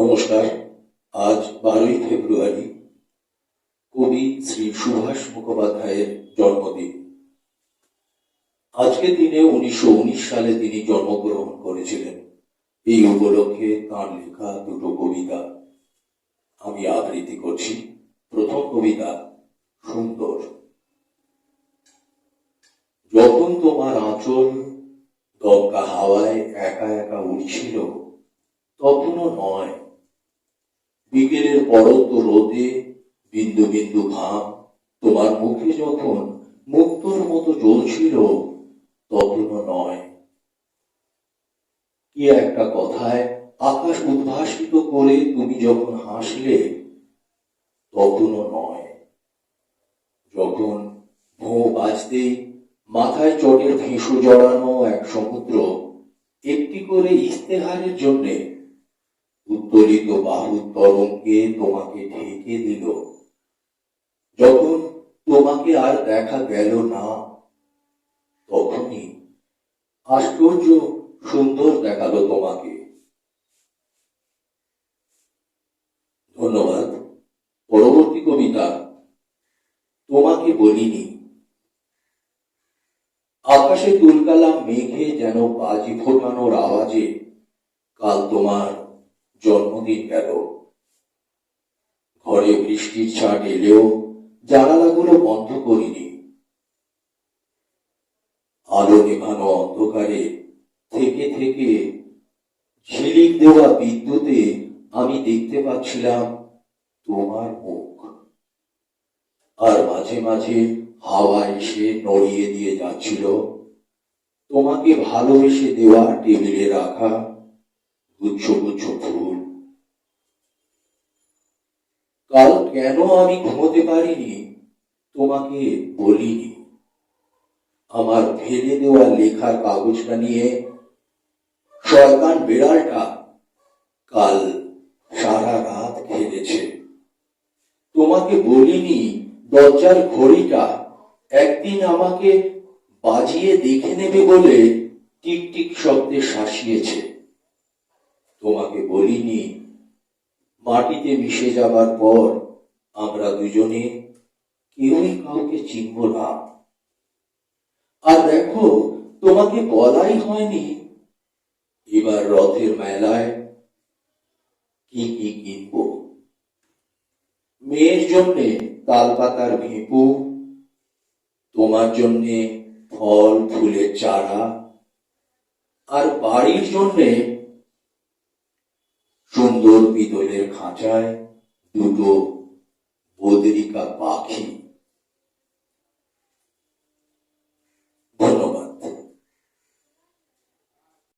নমস্কার। আজ বারোই ফেব্রুয়ারি, কবি শ্রী সুভাষ মুখোপাধ্যায়ের জন্মদিন। আজকের দিনে উনিশশো উনিশ সালে তিনি জন্মগ্রহণ করেছিলেন। এই উপলক্ষে তাঁর লেখা দুটো কবিতা আমি আবৃত্তি করছি। প্রথম কবিতা, সুন্দর। যখন তোমার আঁচল দমকা হাওয়ায় একা একা উড়ছিল, তখনও নয় বিকেলের পরন্ত রোদে বিন্দু বিন্দু ঘাম তোমার মুখে যখন মুক্তর মতো জ্বলছিল, তখনও নয়। কি একটা কথায় আকাশ উদ্ভাসিত করে তুমি যখন হাসলে, তখনও নয়। যখন ভোঁ বাজতেই মাথায় চটের ভেঁসু জড়ানো এক সমুদ্র, একটি করে ইস্তেহারের জন্যে উত্তোলিত বাহু তরঙ্গে তোমাকে ঢেকে দিল। যখন তোমাকে আর দেখা গেল না, তখনই আশ্চর্য সুন্দর দেখাল তোমাকে। ধন্যবাদ। পরবর্তী কবিতা। তোমাকে বলিনি। আকাশে তুলকালাম মেঘে যেন বাজি ফোটানোর আওয়াজে, কাল তোমার জন্মদিন গেল। ঘরে বৃষ্টির ছাট এলেও জানালাগুলো বন্ধ করিনি। আলো নেভানো অন্ধকারে থেকে থেকে ঝিলিক দেওয়া বিদ্যুতে আমি দেখতে পাচ্ছিলাম তোমার মুখ। আর মাঝে মাঝে হাওয়া এসে নড়িয়ে দিয়ে যাচ্ছিল। তোমাকে ভালোবেসে দেওয়া টেবিলে রাখা গুচ্ছ গুচ্ছ ফুল। কাল কেন আমি ঘুমোতে পারিনি? তোমাকে বলিনি। আমার ফেলে দেওয়া লেখার কাগজটা নিয়ে শয়তান বিড়ালটা কাল সারা রাত খেলেছে। তোমাকে বলিনি, দরজার ঘড়িটা একদিন আমাকে বাজিয়ে দেখে নেবে বলে টিক টিক শব্দে শাসিয়েছে। তোমাকে বলিনি, মাটিতে মিশে যাবার পর আমরা দুজনে কেউই কাউকে চিনব না। আর দেখো, তোমাকে বলাই হয়নি। এবার রথের মেলায় কি কি কিনব? মেয়ের জন্যে তাল পাতার ভেঁপু, তোমার জন্যে ফল, ফুলের চারা, আর বাড়ির জন্যে সুন্দর পিতলের খাঁচায় দুটো বদরিকা পাখি